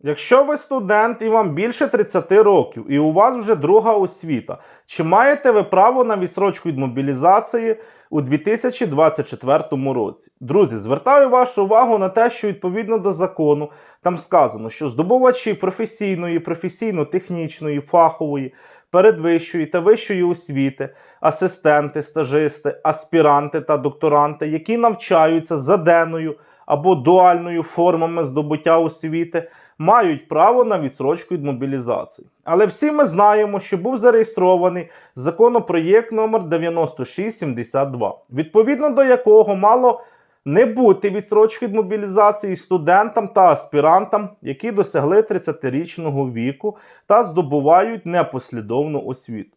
Якщо ви студент і вам більше 30 років, і у вас вже друга освіта, чи маєте ви право на відсрочку від мобілізації у 2024 році? Друзі, звертаю вашу увагу на те, що відповідно до закону там сказано, що здобувачі професійної, професійно-технічної, фахової, передвищої та вищої освіти, асистенти, стажисти, аспіранти та докторанти, які навчаються за денною або дуальною формами здобуття освіти, мають право на відсрочку від мобілізації. Але всі ми знаємо, що був зареєстрований законопроєкт номер 9672, відповідно до якого мало не бути відсрочки від мобілізації студентам та аспірантам, які досягли 30-річного віку та здобувають непослідовну освіту.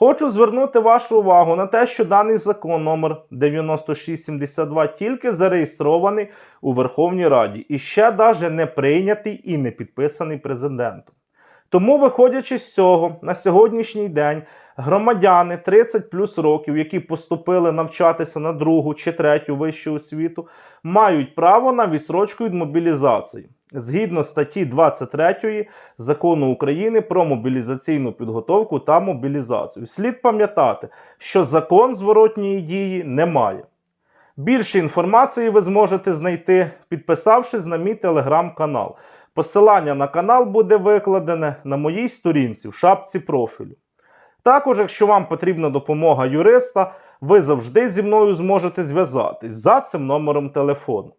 Хочу звернути вашу увагу на те, що даний закон номер 9672 тільки зареєстрований у Верховній Раді і ще навіть не прийнятий і не підписаний президентом. Тому, виходячи з цього, на сьогоднішній день громадяни 30 плюс років, які поступили навчатися на другу чи третю вищу освіту, мають право на відсрочку від мобілізації згідно статті 23 закону України про мобілізаційну підготовку та мобілізацію. Слід пам'ятати, що закон зворотньої дії немає. Більше інформації ви зможете знайти, підписавшись на мій телеграм-канал. Посилання на канал буде викладене на моїй сторінці в шапці профілю. Також, якщо вам потрібна допомога юриста, ви завжди зі мною зможете зв'язатись за цим номером телефону.